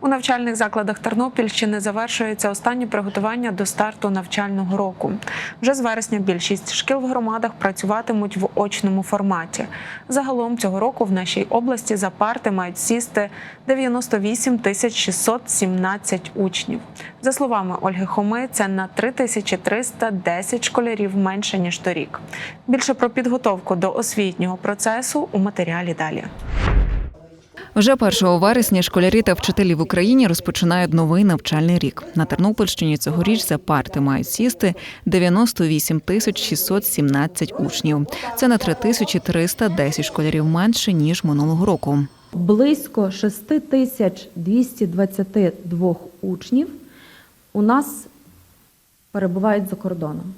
У навчальних закладах Тернопільщини завершується останні приготування до старту навчального року. Вже з вересня більшість шкіл в громадах працюватимуть в очному форматі. Загалом цього року в нашій області за парти мають сісти 98 тисяч 617 учнів. За словами Ольги Хоми, це на 3310 школярів менше ніж торік. Більше про підготовку до освітнього процесу у матеріалі далі. Вже 1 вересня школярі та вчителі в Україні розпочинають новий навчальний рік. На Тернопільщині цьогоріч за парти мають сісти 98 тисяч 617 учнів. Це на 3310 школярів менше ніж минулого року. Близько 6222 учнів у нас перебувають за кордоном.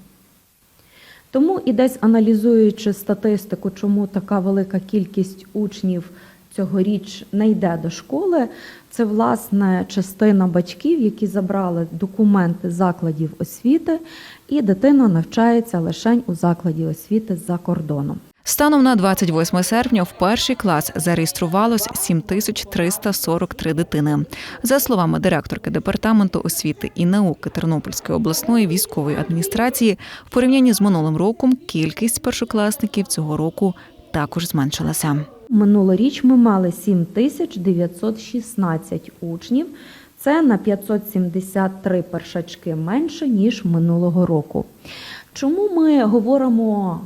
Тому і десь аналізуючи статистику, чому така велика кількість учнів цьогоріч не йде до школи, це власне частина батьків, які забрали документи закладів освіти, і дитина навчається лише у закладі освіти за кордоном. Станом на 28 серпня в перший клас зареєструвалось 7343 дитини. За словами директорки департаменту освіти і науки Тернопільської обласної військової адміністрації, в порівнянні з минулим роком кількість першокласників цього року також зменшилася. Минулоріч ми мали 7916 учнів. Це на 573 першачки менше, ніж минулого року. Чому ми говоримо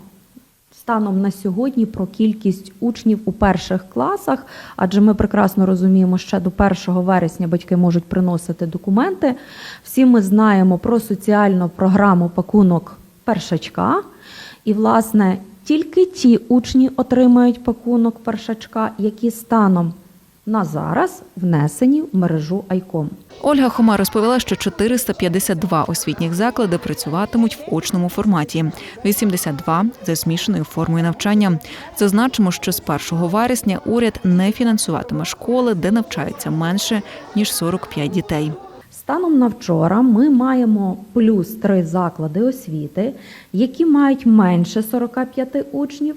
станом на сьогодні про кількість учнів у перших класах? Адже ми прекрасно розуміємо, що до 1 вересня батьки можуть приносити документи. Всі ми знаємо про соціальну програму пакунок першачка. І, власне, тільки ті учні отримають пакунок першачка, які станом на зараз внесені в мережу Айком. Ольга Хома розповіла, що 452 освітніх заклади працюватимуть в очному форматі, 82 за змішаною формою навчання. Зазначимо, що з 1 вересня уряд не фінансуватиме школи, де навчається менше ніж 45 дітей. Станом на вчора ми маємо плюс три заклади освіти, які мають менше 45 учнів,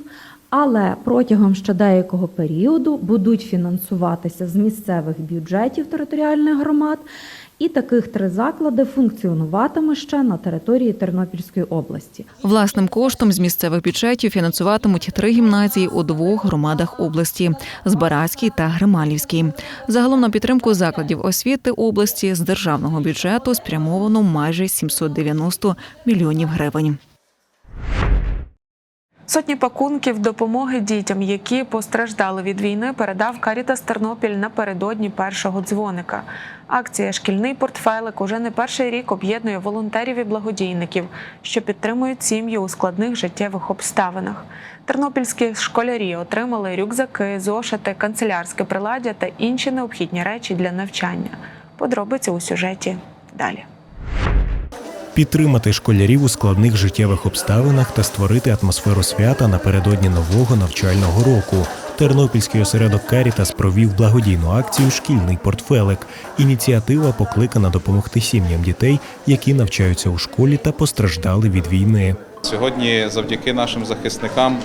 але протягом ще деякого періоду будуть фінансуватися з місцевих бюджетів територіальних громад. І таких три заклади функціонуватиме ще на території Тернопільської області. Власним коштом з місцевих бюджетів фінансуватимуть три гімназії у двох громадах області Збаразькій та Грималівській. Загалом на підтримку закладів освіти області з державного бюджету спрямовано майже 790 мільйонів гривень. Сотні пакунків допомоги дітям, які постраждали від війни, передав Карітас Тернопіль напередодні першого дзвоника. Акція Шкільний портфелик уже не перший рік об'єднує волонтерів і благодійників, що підтримують сім'ї у складних життєвих обставинах. Тернопільські школярі отримали рюкзаки, зошити, канцелярське приладдя та інші необхідні речі для навчання. Подробиці у сюжеті далі. Підтримати школярів у складних життєвих обставинах та створити атмосферу свята напередодні нового навчального року. Тернопільський осередок Карітас провів благодійну акцію Шкільний портфелик. Ініціатива покликана допомогти сім'ям дітей, які навчаються у школі та постраждали від війни. Сьогодні, завдяки нашим захисникам,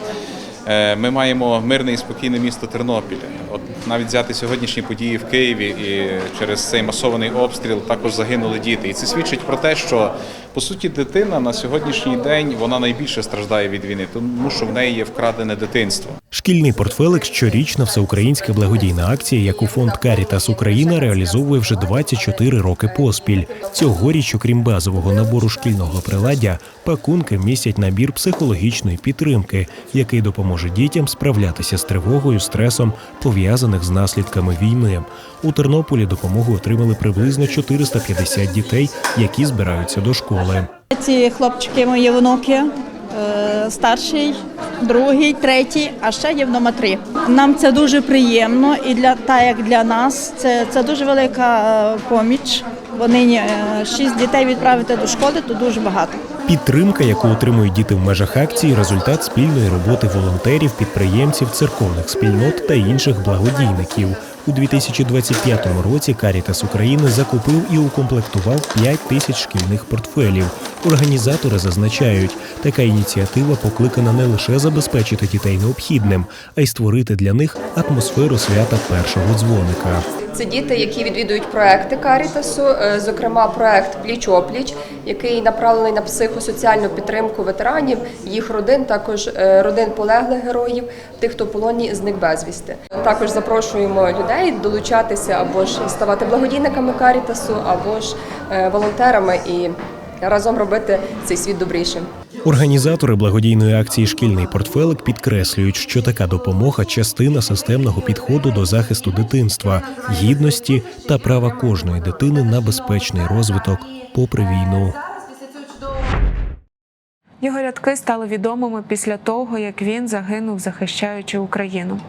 ми маємо мирне і спокійне місто Тернопіль. От навіть взяти сьогоднішні події в Києві і через цей масований обстріл також загинули діти. І це свідчить про те, що по суті дитина на сьогоднішній день вона найбільше страждає від війни, тому що в неї є вкрадене дитинство. Шкільний портфелик щорічна всеукраїнська благодійна акція, яку фонд Карітас Україна реалізовує вже 24 роки поспіль. Цьогоріч, окрім базового набору шкільного приладдя, пакунки містять набір психологічної підтримки, який допоможе дітям справлятися з тривогою, стресом, пов'язаних з наслідками війни. У Тернополі допомогу отримали приблизно 450 дітей, які збираються до школи. Ці хлопчики мої внуки, е, старший, другий, третій, а ще є вдома три. Нам це дуже приємно і для та як для нас це, це дуже велика е, поміч. Бо нині е, шість дітей відправити до школи, то дуже багато. Підтримка, яку отримують діти в межах акції, результат спільної роботи волонтерів, підприємців, церковних спільнот та інших благодійників. У 2025 році Карітас України закупив і укомплектував 5 тисяч шкільних портфелів. Організатори зазначають, така ініціатива покликана не лише забезпечити дітей необхідним, а й створити для них атмосферу свята першого дзвоника. Це діти, які відвідують проекти Карітасу, е, зокрема проект Пліч опліч, який направлений на психосоціальну підтримку ветеранів, їх родин, також е, родин полеглих героїв, тих, хто в полоні зник безвісти. Також запрошуємо людей долучатися або ж ставати благодійниками Карітасу, або ж е, волонтерами і разом робити цей світ добрішим. Організатори благодійної акції Шкільний портфелик підкреслюють, що така допомога частина системного підходу до захисту дитинства, гідності та права кожної дитини на безпечний розвиток попри війну. Його рядки стали відомими після того, як він загинув, захищаючи Україну.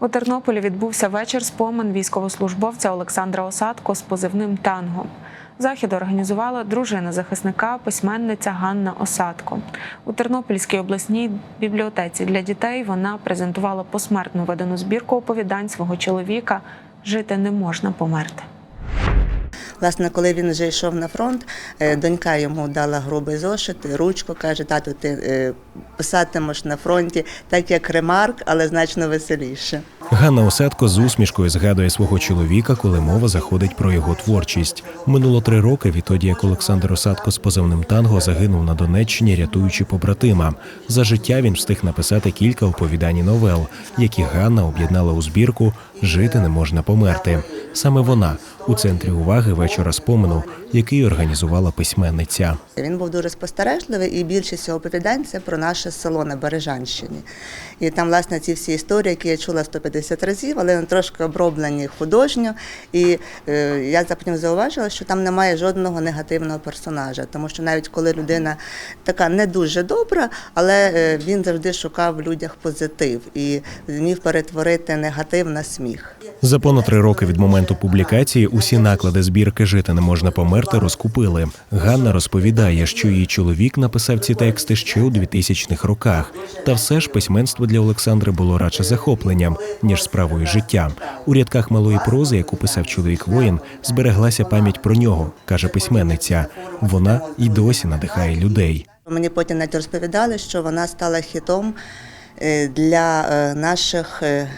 У Тернополі відбувся вечір спомин військовослужбовця Олександра Осадко з позивним Танго. Захід організувала дружина захисника, письменниця Ганна Осадко. У Тернопільській обласній бібліотеці для дітей вона презентувала посмертну видану збірку оповідань свого чоловіка Жити не можна померти. Власне, коли він вже йшов на фронт, е, донька йому дала грубий зошит, ручку, каже, тату, ти е, писатимеш на фронті так, як ремарк, але значно веселіше. Ганна Осадко з усмішкою згадує свого чоловіка, коли мова заходить про його творчість. Минуло три роки відтоді, як Олександр Осадко з позивним танго загинув на Донеччині, рятуючи побратима. За життя він встиг написати кілька оповідань і новел, які Ганна об'єднала у збірку Жити не можна померти. Саме вона у центрі уваги вечора спомену, який організувала письменниця. Він був дуже спостережливий, і більшість оповідань це про наше село на Бережанщині. І там, власне, ці всі історії, які я чула 150 разів, але вони трошки оброблені художньо. І е, я потім зауважила, що там немає жодного негативного персонажа, тому що навіть коли людина така не дуже добра, але е, він завжди шукав в людях позитив і зміг перетворити негатив на сміх. За понад три роки від моменту публікації усі наклади збірки Жити не можна померти розкупили. Ганна розповідає, що її чоловік написав ці тексти ще у 2000-х роках. Та все ж письменство для Олександри було радше захопленням, ніж справою життя. У рядках малої прози, яку писав чоловік воїн, збереглася пам'ять про нього, каже письменниця. Вона і досі надихає людей. Мені потім навіть розповідали, що вона стала хітом е, для е, наших е,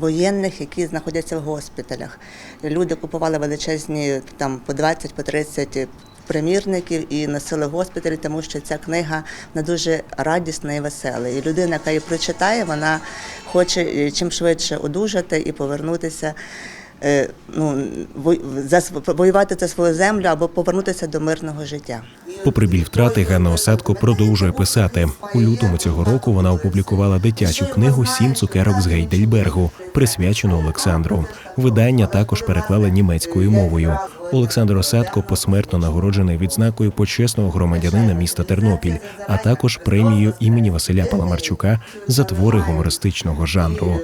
воєнних, які знаходяться в госпіталях. Люди купували величезні там по 20 по 30 примірників і носили в госпіталі, тому що ця книга вона дуже радісна і весела. І людина, яка її прочитає, вона хоче е, чим швидше одужати і повернутися. е, Ну, воювати за свою землю або повернутися до мирного життя. Попри біль втрати, Ганна Осадко продовжує писати. У лютому цього року вона опублікувала дитячу книгу Сім цукерок з Гейдельбергу, присвячену Олександру. Видання також переклали німецькою мовою. Олександр Осадко посмертно нагороджений відзнакою почесного громадянина міста Тернопіль, а також премією імені Василя Паламарчука за твори гумористичного жанру.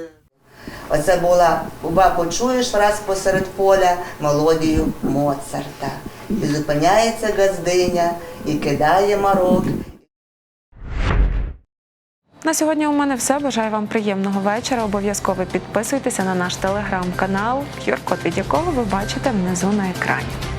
Оце була куба, почуєш раз посеред поля мелодію Моцарта. І зупиняється газдиня, і кидає марок, На сьогодні у мене все. Бажаю вам приємного вечора. Обов'язково підписуйтеся на наш телеграм-канал, QR-код від якого ви бачите внизу на екрані.